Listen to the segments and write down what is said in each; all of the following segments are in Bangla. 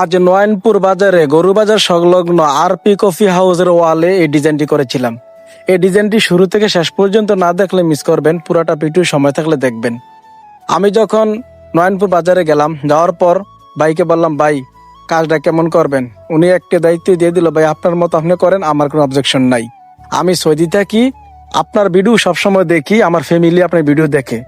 আজ নয়নপুর বাজারে গরু বাজার সংলগ্ন আরপি কফি হাউসের ওয়ালে এই ডিজাইনটি করেছিলাম। এই ডিজাইনটি শুরু থেকে শেষ পর্যন্ত না দেখলে মিস করবেন, পুরাটা পিটু সময় থাকলে দেখবেন। আমি যখন নয়নপুর বাজারে গেলাম, যাওয়ার পর ভাইকে বললাম, ভাই, কাজটা কেমন করবেন? উনি একটা দায়িত্ব দিয়ে দিল, ভাই, আপনার মতো আপনি করেন, আমার কোনো অবজেকশন নাই। আমি সৌদি থাকি আপনার ভিডিও সবসময় দেখি, আমার ফ্যামিলি আপনার ভিডিও দেখে।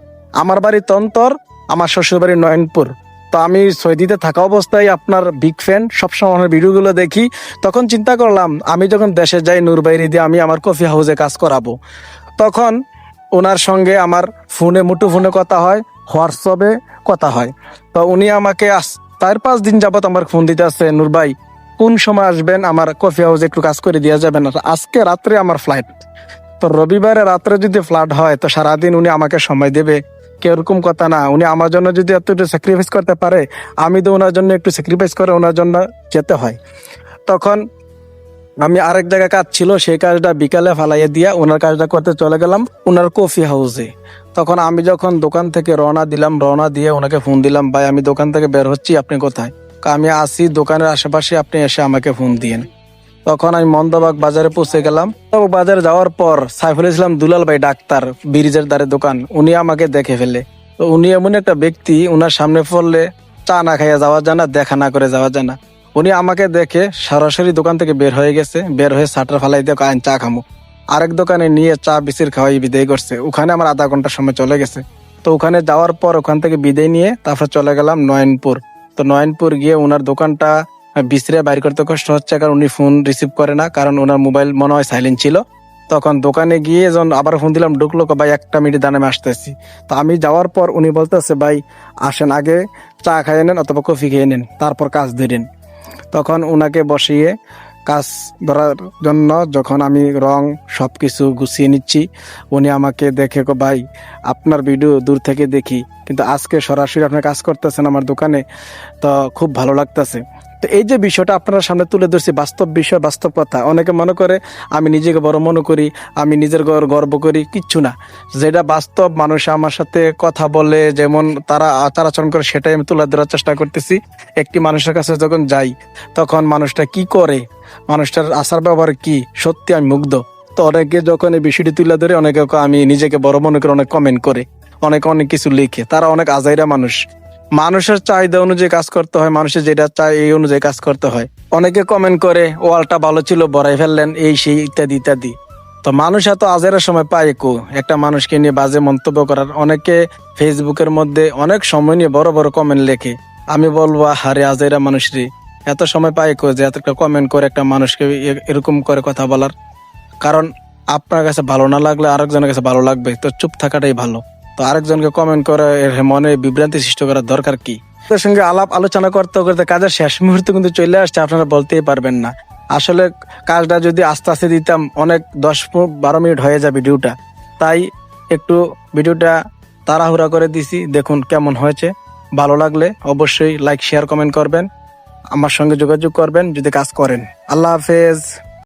আমার বাড়ি তন্তর, আমার শ্বশুর বাড়ি নয়নপুর। তো আমি সৌদিতে থাকা অবস্থায় আপনার বিগ ফ্যান সবসময় আমার ভিডিওগুলো দেখি। তখন চিন্তা করলাম, আমি যখন দেশে যাই নূরবাইরি দিয়ে আমি আমার কফি হাউসে কাজ করাবো। তখন ওনার সঙ্গে আমার ফোনে, মুঠো ফোনে কথা হয়, হোয়াটসঅ্যাপে কথা হয়। তো উনি আমাকে আস, চার পাঁচ দিন যাবত আমার ফোন দিতে আসছে নূর ভাই, কোন সময় আসবেন? আমার কফি হাউসে একটু কাজ করে দেওয়া যাবে না। আজকে রাত্রে আমার ফ্লাইট তো রবিবারে রাত্রে যদি ফ্লাইট হয়, তো সারাদিন উনি আমাকে সময় দেবে। কেরকম কথা না। উনি আমার জন্য যদি এত একটু স্যাক্রিফাইস করতে পারে, আমি তো ওনার জন্য একটু স্যাক্রিফাইস করে ওনার জন্য যেতে হয়। তখন আমি আরেক জায়গায় কাজ ছিল, সেই কাজটা বিকালে ফালাইয়ে দিয়া ওনার কাজটা করতে চলে গেলাম ওনার কফি হাউসে তখন আমি যখন দোকান থেকে রওনা দিলাম, রওনা দিয়ে ওনাকে ফোন দিলাম, ভাই, আমি দোকান থেকে বের হচ্ছি, আপনি কোথায়? আমি আসি, দোকানের আশেপাশে আপনি এসে আমাকে ফোন দিয়েন। তখন আমি মন্দবাগ বাজারে পৌঁছে গেলাম। তো বাজারে যাওয়ার পর সাইফুল ইসলাম দুলাল ভাই ডাক্তার, ব্রিজের দ্বারে দোকান, উনি আমাকে দেখে ফেলে। তো উনি এমন একটা ব্যক্তি, উনার সামনে পড়লে চা না খাইয়া যাওয়া যায় না, দেখা না করে যাওয়া যায় না। উনি আমাকে দেখে সরাসরি দোকান থেকে বের হয়ে গেছে, বের হয়ে শাটার ফালাই দিয়ে "আইন চা খামো। আরেক দোকানে নিয়ে চা, বিসির খাওয়াই বিদায় করছে। ওখানে আমার আধা ঘণ্টার সময় চলে গেছে। তো ওখানে যাওয়ার পর ওখান থেকে বিদায় নিয়ে তারপর চলে গেলাম নয়নপুর। তো নয়নপুর গিয়ে ওনার দোকানটা বিসিরে বাইর করতে কষ্ট হচ্ছে কারণ উনি ফোন রিসিভ করে না, কারণ ওনার মোবাইল মনে হয় সাইলেন্ট ছিল। তখন দোকানে গিয়ে যখন আবার ফোন দিলাম, ঢুকলো ভাই, একটা মিনিট দানে আসতেছি। তো আমি যাওয়ার পর উনি বলতেছে, ভাই, আসেন আগে, চা খাইয়ে নেন অথবা কফি খেয়ে নেন, তারপর কাজ ধরেন তখন ওনাকে বসিয়ে কাজ ধরার জন্য যখন আমি রং সব কিছু গুছিয়ে নিচ্ছি, উনি আমাকে দেখে ভাই, আপনার ভিডিও দূর থেকে দেখি, কিন্তু আজকে সরাসরি আপনার কাজ করতেছেন আমার দোকানে, তো খুব ভালো লাগতেছে। তো এই যে বিষয়টা আপনার সামনে তুলে ধরছি, বাস্তব বিষয়, বাস্তব কথা। অনেকে মনে করে, আমি নিজেকে বড় মনে করি, আমি নিজের গর- গর্ব করি। কিচ্ছু না। যেটা বাস্তব, মানুষ আমার সাথে কথা বলে, যেমন তারা আচার আচরণ করে, সেটাই আমি তুলে ধরার চেষ্টা করতেছি। একটি মানুষের কাছে যখন যাই, তখন মানুষটা কি করে? মানুষটার আচার ব্যবহার কি? সত্যি আমি মুগ্ধ। তো অনেকে যখন এই বিষয়টি তুলে ধরে, অনেকে আমি নিজেকে বড় মনে করে, অনেক কমেন্ট করে, অনেকে অনেক কিছু লিখে। তারা অনেক আজাইরা মানুষ। মানুষের চাহিদা অনুযায়ী কাজ করতে হয়, মানুষের যেটা চায় এই অনুযায়ী কাজ করতে হয়। অনেকে কমেন্ট করে, ওয়ালটা ভালো ছিল, বড়াই ফেললেন, এই সেই ইত্যাদি ইত্যাদি। তো মানুষ এত আজের সময় পায় কো? একটা মানুষকে নিয়ে বাজে মন্তব্য করার। অনেকে ফেসবুকের মধ্যে অনেক সময় নিয়ে বড় বড় কমেন্ট লেখে। আমি বলব হারে আজেরা মানুষরে এত সময় পায় কো যে এত কমেন্ট করে একটা মানুষকে এরকম করে কথা বলার? কারণ আপনার কাছে ভালো না লাগলে আরেকজনের কাছে ভালো লাগবে। তো চুপ থাকাটাই ভালো। তো আরেকজনকে কমেন্ট করে মনে বিভ্রান্তি সৃষ্টি করার দরকার কি? তাদের সঙ্গে আলাপ আলোচনা করতে করতে কাজের শেষ মুহূর্তে কিন্তু চলে আসছে, আপনারা বলতেই পারবেন না। আসলে কাজটা যদি আস্তে আস্তে দিতাম, অনেক দশ বারো মিনিট হয়ে যায় ভিডিওটা। তাই একটু ভিডিওটা তাড়াহুড়া করে দিছি, দেখুন কেমন হয়েছে। ভালো লাগলে অবশ্যই লাইক শেয়ার কমেন্ট করবেন। আমার সঙ্গে যোগাযোগ করবেন, যদি কাজ করেন। আল্লাহ হাফেজ।